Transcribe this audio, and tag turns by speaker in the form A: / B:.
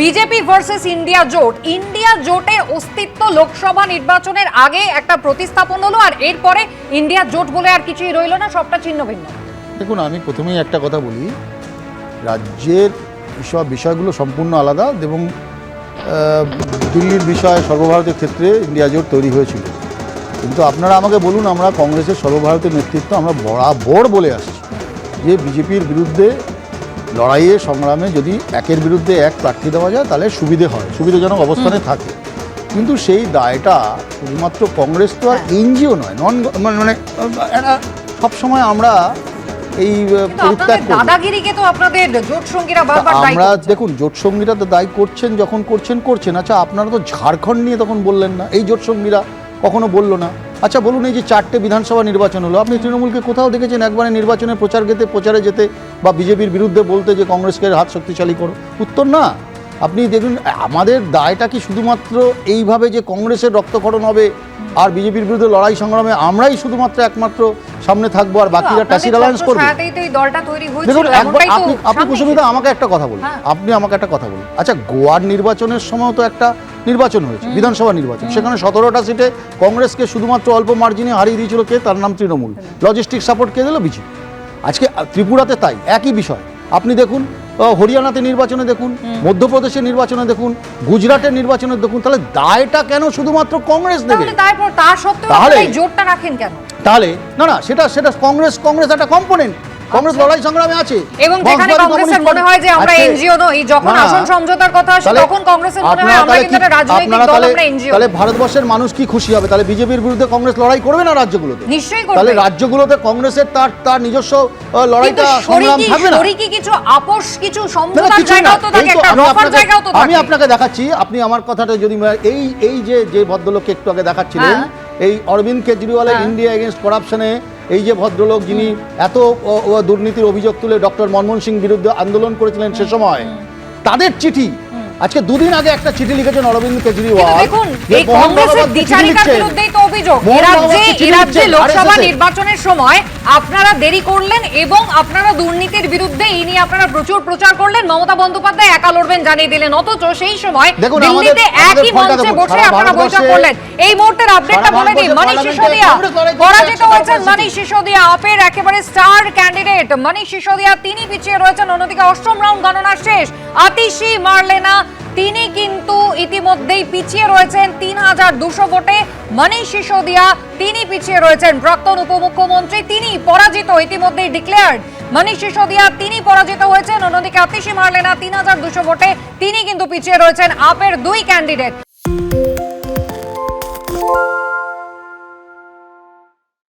A: BJP versus India জোট। India জোটের অস্তিত্ব লোকসভা নির্বাচনের আগে একটা প্রতিস্থাপন হলো আর এরপরে ইন্ডিয়া জোট বলে আর কিছুই রইল না, সবটা ছিন্ন ভিন্ন।
B: দেখুন, আমি প্রথমেই একটা কথা বলি, রাজ্যের সব বিষয়গুলো সম্পূর্ণ আলাদা এবং দিল্লির বিষয় সর্বভারতীয় ক্ষেত্রে ইন্ডিয়া জোট তৈরি হয়েছিল। কিন্তু আপনারা আমাকে বলুন, আমরা কংগ্রেসের সর্বভারতীয় নেতৃত্ব আমরা বরাবর বলে আসছি যে বিজেপির বিরুদ্ধে লড়াইয়ে সংগ্রামে যদি একের বিরুদ্ধে এক প্রার্থী দেওয়া যায় তাহলে সুবিধে হয় সুবিধাজনক অবস্থানে থাকে। কিন্তু সেই দায়টা শুধুমাত্র কংগ্রেস তো আর এনজিও নয় নন মানে মানে একটা সবসময় আমরা এই আহ, পরিত্যাগ
A: দাদাগিরিকে তো আপনাদের জোট সঙ্গীরা বারবার
B: আমরা দেখুন জোট সঙ্গীরা তো দায়ী করছেন যখন করছেন করছেন। আচ্ছা আপনারা তো ঝাড়খণ্ড নিয়ে তখন বললেন না এই জোট সঙ্গীরা কখনো বলল না। আচ্ছা বলুন এই যে চারটে বিধানসভা নির্বাচন হলো আপনি তৃণমূলকে কোথাও দেখেছেন একবারে নির্বাচনে প্রচার গেতে প্রচারে যেতে বা বিজেপির বিরুদ্ধে বলতে যে কংগ্রেসকে হাত শক্তিশালী করো? উত্তর না। আপনি দেখুন আমাদের দায়টা কি শুধুমাত্র এইভাবে যে কংগ্রেসের রক্তক্ষরণ হবে আর বিজেপির বিরুদ্ধে লড়াই সংগ্রামে আমরাই শুধুমাত্র একমাত্র সামনে থাকব আর বাকিরা
A: আপনাদের
B: ট্যাসি অ্যালায়েন্স করবে? দেখুন একবার আপনি আপনি কুসুমিতা আমাকে একটা কথা বলুন।
A: হ্যাঁ।
B: আপনি আমাকে একটা কথা বলুন। আচ্ছা গোয়ার নির্বাচনের সময় তো একটা নির্বাচন হয়েছে বিধানসভা নির্বাচন। সেখানে সতেরোটা সিটে কংগ্রেসকে শুধুমাত্র অল্প মার্জিনে হারিয়ে দিয়েছিল কে? তার নাম তৃণমূল। লজিস্টিক সাপোর্ট কে দিল? বিজেপি। আজকে ত্রিপুরাতে তাই একই বিষয়। আপনি দেখুন হরিয়ানাতে নির্বাচনে দেখুন মধ্যপ্রদেশের নির্বাচনে দেখুন গুজরাটের নির্বাচনে দেখুন তাহলে দায়টা কেন শুধুমাত্র কংগ্রেস দেবে?
A: তাহলে জোটটা রাখেন কেন?
B: তাহলে না না সেটা সেটা কংগ্রেস কংগ্রেস একটা কম্পোনেন্ট। কংগ্রেস লড়াই সংগ্রামে আছে।
A: এবং যেখানে কংগ্রেসের মনে হয় যে আমরা এনজিও নই যখন আসন সমঝোতার কথা আসে তখন কংগ্রেসের মনে হয় আমরা কিন্তু রাজনৈতিক দল আমরা এনজিও।
B: তাহলে ভারতবর্ষের মানুষ কি খুশি হবে? তাহলে বিজেপির বিরুদ্ধে কংগ্রেস লড়াই করবে না রাজ্যগুলোতে?
A: নিশ্চয়ই করবে।
B: তাহলে রাজ্যগুলোতে কংগ্রেসের তার তার নিজস্ব লড়াইটা সংগ্রাম থাকবে না?
A: শরিকি কিছু আপোষ কিছু সমঝোতার জায়গাও তো থাকে একটা
B: আমি
A: রফার
B: আপনাকে-
A: জায়গাও তো
B: আমি আপনাকে দেখাচ্ছি আপনি আমার কথাটা যদি এই এই যে যে ভদ্রলোককে একটু আগে দেখাচ্ছিলেন
A: হ্যাঁ।
B: এই অরবিন্দ কেজরিওয়ালের। ইন্ডিয়া এগেনস্ট করাপশনে এই যে ভদ্রলোক যিনি এত দুর্নীতির অভিযোগ তুলে ডক্টর মনমোহন সিং বিরুদ্ধে আন্দোলন করেছিলেন সে সময় তাদের চিঠি আজকে দুদিন আগে একটা চিঠি লিখেছেন অরবিন্দ কেজরিওয়াল।
A: দেখুন এই কংগ্রেসের দ্বিচারিতার বিরুদ্ধেই তো অভিযোগ। লোকসভা নির্বাচনের সময় আপনারা দেরি করলেন এবং আপনারা দুর্নীতির বিরুদ্ধে নিয়ে আপনারা প্রচুর প্রচার করলেন। মমতা বন্দ্যোপাধ্যায় একা লড়বেন জানিয়ে দিলেন। অথচ সেই সময় দিল্লিতে একই মঞ্চে বসে আপনারা বৈঠক করলেন। এই মুহূর্তের আপডেটটা বলে দিই
B: মানিক
A: সিসোদিয়া। পরাজিত হয়েছেন মানিক সিসোদিয়া আপের একেবারে স্টার ক্যান্ডিডেট। মানিক সিসোদিয়া তিনি পিছিয়ে রয়েছেন অন্যদিকে অষ্টম রাউন্ড গণনা শেষ। আতিশি মারলেনা তিনি কিন্তু ইতিমধ্যেই পিছিয়ে রয়েছেন। তিন হাজার দুশো ভোটে মনীষ সিসোদিয়া, তিনি পিছিয়ে রয়েছেন প্রাক্তন উপমুখ্যমন্ত্রী, তিনি পরাজিত ইতিমধ্যেই ডিক্লেয়ার্ড মনীষ সিসোদিয়া, তিনি পরাজিত হয়েছেন। অন্যদিকে আতিশি মারলেনা, তিন হাজার দুশো ভোটে তিনি কিন্তু পিছিয়ে রয়েছেন। আপের দুই ক্যান্ডিডেট